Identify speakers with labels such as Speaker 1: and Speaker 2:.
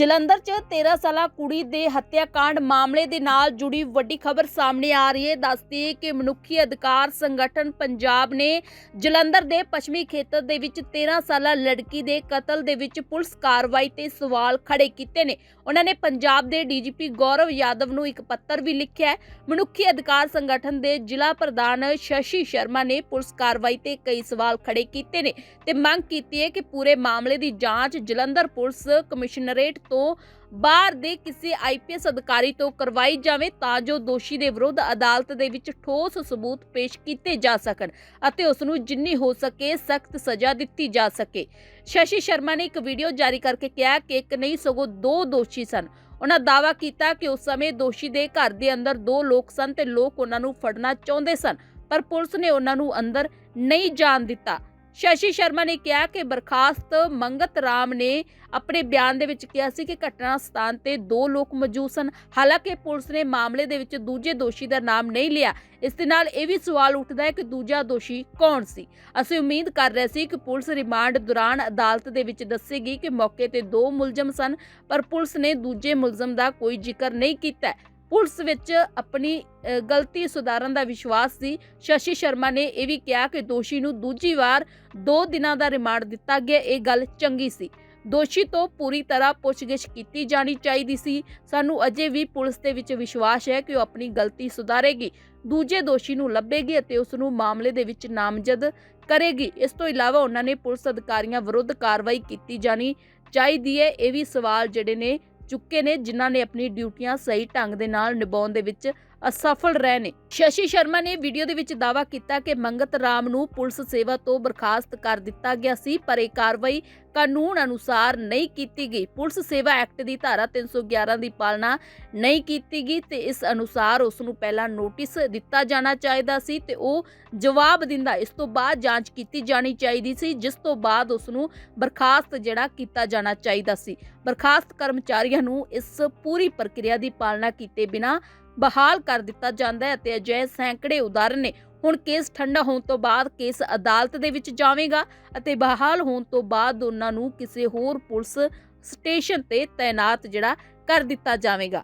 Speaker 1: ਜਲੰਧਰ 'ਚ 13 ਸਾਲਾ ਕੁੜੀ ਦੇ ਹੱਤਿਆਕਾਂਡ ਮਾਮਲੇ ਦੇ ਨਾਲ ਜੁੜੀ ਵੱਡੀ ਖਬਰ ਸਾਹਮਣੇ ਆ ਰਹੀ ਹੈ। ਦੱਸਦੀ ਕਿ ਮਨੁੱਖੀ ਅਧਿਕਾਰ ਸੰਗਠਨ ਪੰਜਾਬ ਨੇ ਜਲੰਧਰ ਦੇ ਪੱਛਮੀ ਖੇਤਰ ਦੇ ਵਿੱਚ 13 ਸਾਲਾ ਲੜਕੀ ਦੇ ਕਤਲ ਦੇ ਵਿੱਚ ਪੁਲਿਸ ਕਾਰਵਾਈ ਤੇ ਸਵਾਲ ਖੜੇ ਕੀਤੇ ਨੇ। ਉਹਨਾਂ ਨੇ ਪੰਜਾਬ ਦੇ ਡੀਜੀਪੀ ਗੌਰਵ ਯਾਦਵ ਨੂੰ ਇੱਕ ਪੱਤਰ ਵੀ ਲਿਖਿਆ ਮਨੁੱਖੀ ਅਧਿਕਾਰ ਸੰਗਠਨ ਦੇ ਜ਼ਿਲ੍ਹਾ ਪ੍ਰਧਾਨ ਸ਼ਸ਼ੀ ਸ਼ਰਮਾ ਨੇ ਪੁਲਿਸ ਕਾਰਵਾਈ ਤੇ ਕਈ ਸਵਾਲ ਖੜੇ ਕੀਤੇ ਨੇ ਤੇ ਮੰਗ ਕੀਤੀ ਹੈ ਕਿ ਪੂਰੇ ਮਾਮਲੇ ਦੀ ਜਾਂਚ ਜਲੰਧਰ ਪੁਲਿਸ ਕਮਿਸ਼ਨਰੇਟ ਤੋਂ ਬਾਹਰ ਦੇ ਕਿਸੇ ਆਈਪੀਐਸ ਅਧਿਕਾਰੀ ਤੋਂ ਕਰਵਾਈ ਜਾਵੇ ਤਾਂ ਜੋ ਦੋਸ਼ੀ ਦੇ ਵਿਰੁੱਧ ਅਦਾਲਤ ਦੇ ਵਿੱਚ ਠੋਸ ਸਬੂਤ ਪੇਸ਼ ਕੀਤੇ ਜਾ ਸਕਣ ਅਤੇ ਉਸ ਨੂੰ ਜਿੰਨੀ ਹੋ ਸਕੇ ਸਖਤ ਸਜ਼ਾ ਦਿੱਤੀ ਜਾ ਸਕੇ। ਸ਼ਸ਼ੀ ਸ਼ਰਮਾ ਨੇ ਇੱਕ ਵੀਡੀਓ ਜਾਰੀ ਕਰਕੇ ਕਿਹਾ ਕਿ ਇੱਕ ਨਹੀਂ, ਸਗੋਂ ਦੋ ਦੋਸ਼ੀ ਸਨ। ਉਹਨਾਂ ਦਾਅਵਾ ਕੀਤਾ ਕਿ ਉਸ ਸਮੇਂ ਦੋਸ਼ੀ ਦੇ ਘਰ ਦੇ ਅੰਦਰ ਦੋ ਲੋਕ ਸਨ ਤੇ ਲੋਕ ਉਹਨਾਂ ਨੂੰ ਫੜਨਾ ਚਾਹੁੰਦੇ ਸਨ, ਪਰ ਪੁਲਿਸ ਨੇ ਉਹਨਾਂ ਨੂੰ ਅੰਦਰ ਨਹੀਂ ਜਾਣ ਦਿੱਤਾ। ਸ਼ਸ਼ੀ ਸ਼ਰਮਾ ਨੇ ਕਿਹਾ ਕਿ ਬਰਖਾਸਤ ਮੰਗਤ ਰਾਮ ਨੇ ਆਪਣੇ ਬਿਆਨ ਦੇ ਵਿੱਚ ਕਿਹਾ ਸੀ ਕਿ ਘਟਨਾ ਸਥਾਨ ਤੇ ਦੋ ਲੋਕ ਮੌਜੂਦ ਸਨ। ਹਾਲਾਂਕਿ ਪੁਲਿਸ ਨੇ ਮਾਮਲੇ ਦੇ ਵਿੱਚ ਦੂਜੇ ਦੋਸ਼ੀ ਦਾ ਨਾਮ ਨਹੀਂ ਲਿਆ। ਇਸ ਦੇ ਨਾਲ ਇਹ ਵੀ ਸਵਾਲ ਉੱਠਦਾ ਹੈ ਕਿ ਦੂਜਾ ਦੋਸ਼ੀ ਕੌਣ ਸੀ? ਅਸੀਂ ਉਮੀਦ ਕਰ ਰਹੇ ਸੀ ਕਿ ਪੁਲਿਸ ਰਿਮਾਂਡ ਦੌਰਾਨ ਅਦਾਲਤ ਦੇ ਵਿੱਚ ਦੱਸੇਗੀ ਕਿ ਮੌਕੇ ਤੇ ਦੋ ਮੁਲਜ਼ਮ ਸਨ, ਪਰ ਪੁਲਿਸ ਨੇ ਦੂਜੇ ਮੁਲਜ਼ਮ ਦਾ ਕੋਈ ਜ਼ਿਕਰ ਨਹੀਂ ਕੀਤਾ। ਪੁਲਿਸ ਵਿੱਚ ਆਪਣੀ ਗਲਤੀ ਸੁਧਾਰਨ ਦਾ ਵਿਸ਼ਵਾਸ ਸੀ। ਸ਼ਸ਼ੀ ਸ਼ਰਮਾ ਨੇ ਇਹ ਵੀ ਕਿਹਾ ਕਿ ਦੋਸ਼ੀ ਨੂੰ ਦੂਜੀ ਵਾਰ 2 ਦਿਨਾਂ ਦਾ ਰਿਮਾਂਡ ਦਿੱਤਾ ਗਿਆ। ਇਹ ਗੱਲ ਚੰਗੀ ਸੀ। ਦੋਸ਼ੀ ਤੋਂ ਪੂਰੀ ਤਰ੍ਹਾਂ ਪੁੱਛਗਿੱਛ ਕੀਤੀ ਜਾਣੀ ਚਾਹੀਦੀ ਸੀ। ਸਾਨੂੰ ਅਜੇ ਵੀ ਪੁਲਿਸ ਦੇ ਵਿੱਚ ਵਿਸ਼ਵਾਸ ਹੈ ਕਿ ਉਹ ਆਪਣੀ ਗਲਤੀ ਸੁਧਾਰੇਗੀ, ਦੂਜੇ ਦੋਸ਼ੀ ਨੂੰ ਲੱਭੇਗੀ ਅਤੇ ਉਸ ਨੂੰ ਮਾਮਲੇ ਦੇ ਵਿੱਚ ਨਾਮਜ਼ਦ ਕਰੇਗੀ। ਇਸ ਤੋਂ ਇਲਾਵਾ ਉਹਨਾਂ ਨੇ ਪੁਲਿਸ ਅਧਿਕਾਰੀਆਂ ਵਿਰੁੱਧ ਕਾਰਵਾਈ ਕੀਤੀ ਜਾਣੀ ਚਾਹੀਦੀ ਹੈ। ਇਹ ਵੀ ਸਵਾਲ ਜਿਹੜੇ ਨੇ ਚੁੱਕੇ ਨੇ ਜਿਨ੍ਹਾਂ ਨੇ ਆਪਣੀ ਡਿਊਟੀਆਂ ਸਹੀ ਢੰਗ ਦੇ ਨਾਲ ਨਿਭਾਉਣ ਦੇ ਵਿੱਚ ਅਸਫਲ ਰਹੇ ਨੇ। ਸ਼ਸ਼ੀ ਸ਼ਰਮਾ ਨੇ ਵੀਡੀਓ ਦੇ ਵਿੱਚ ਦਾਅਵਾ ਕੀਤਾ ਕਿ ਮੰਗਤ ਰਾਮ ਨੂੰ ਪੁਲਿਸ ਸੇਵਾ ਤੋਂ ਬਰਖਾਸਤ ਕਰ ਦਿੱਤਾ ਗਿਆ ਸੀ, ਪਰ ਇਹ ਕਾਰਵਾਈ ਕਾਨੂੰਨ ਅਨੁਸਾਰ ਨਹੀਂ ਕੀਤੀ ਗਈ। ਪੁਲਿਸ ਸੇਵਾ ਐਕਟ ਦੀ ਧਾਰਾ 311 ਦੀ ਪਾਲਣਾ ਨਹੀਂ ਕੀਤੀ ਗਈ ਤੇ ਇਸ ਅਨੁਸਾਰ ਉਸ ਨੂੰ ਪਹਿਲਾਂ ਨੋਟਿਸ ਦਿੱਤਾ ਜਾਣਾ ਚਾਹੀਦਾ ਸੀ ਤੇ ਉਹ ਜਵਾਬ ਦਿੰਦਾ, ਇਸ ਤੋਂ ਬਾਅਦ ਜਾਂਚ ਕੀਤੀ ਜਾਣੀ ਚਾਹੀਦੀ ਸੀ, ਜਿਸ ਤੋਂ ਬਾਅਦ ਉਸ ਨੂੰ ਬਰਖਾਸਤ ਜਿਹੜਾ ਕੀਤਾ ਜਾਣਾ ਚਾਹੀਦਾ ਸੀ। ਬਰਖਾਸਤ ਕਰਮਚਾਰੀਆਂ ਨੂੰ ਇਸ ਪੂਰੀ ਪ੍ਰਕਿਰਿਆ ਦੀ ਪਾਲਣਾ ਕੀਤੇ ਬਿਨਾ ਬਹਾਲ ਕਰ ਦਿੱਤਾ ਜਾਂਦਾ ਹੈ ਅਤੇ ਅਜਿਹੇ ਸੈਂਕੜੇ ਉਦਾਹਰਨ ਨੇ ਹੁਣ ਕੇਸ ਠੰਡਾ ਹੋਣ ਤੋਂ ਬਾਅਦ ਕੇਸ ਅਦਾਲਤ ਦੇ ਵਿੱਚ ਜਾਵੇਗਾ ਅਤੇ ਬਹਾਲ ਹੋਣ ਤੋਂ ਬਾਅਦ ਉਹਨਾਂ ਨੂੰ ਕਿਸੇ ਹੋਰ ਪੁਲਿਸ ਸਟੇਸ਼ਨ ਤੇ ਤਾਇਨਾਤ ਜਿਹੜਾ ਕਰ ਦਿੱਤਾ ਜਾਵੇਗਾ।